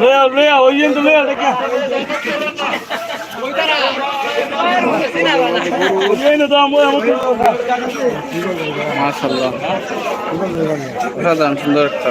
লয়া লয়া ওই জন্য লয়া দেখা। মাশাল্লাহ সুন্দর একটা।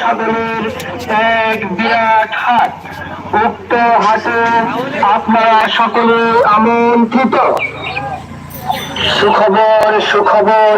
ছাগলের এক বিরাট উক্ত হাটে আপনারা সকলে আমন্ত্রিত। সুখবর সুখবর।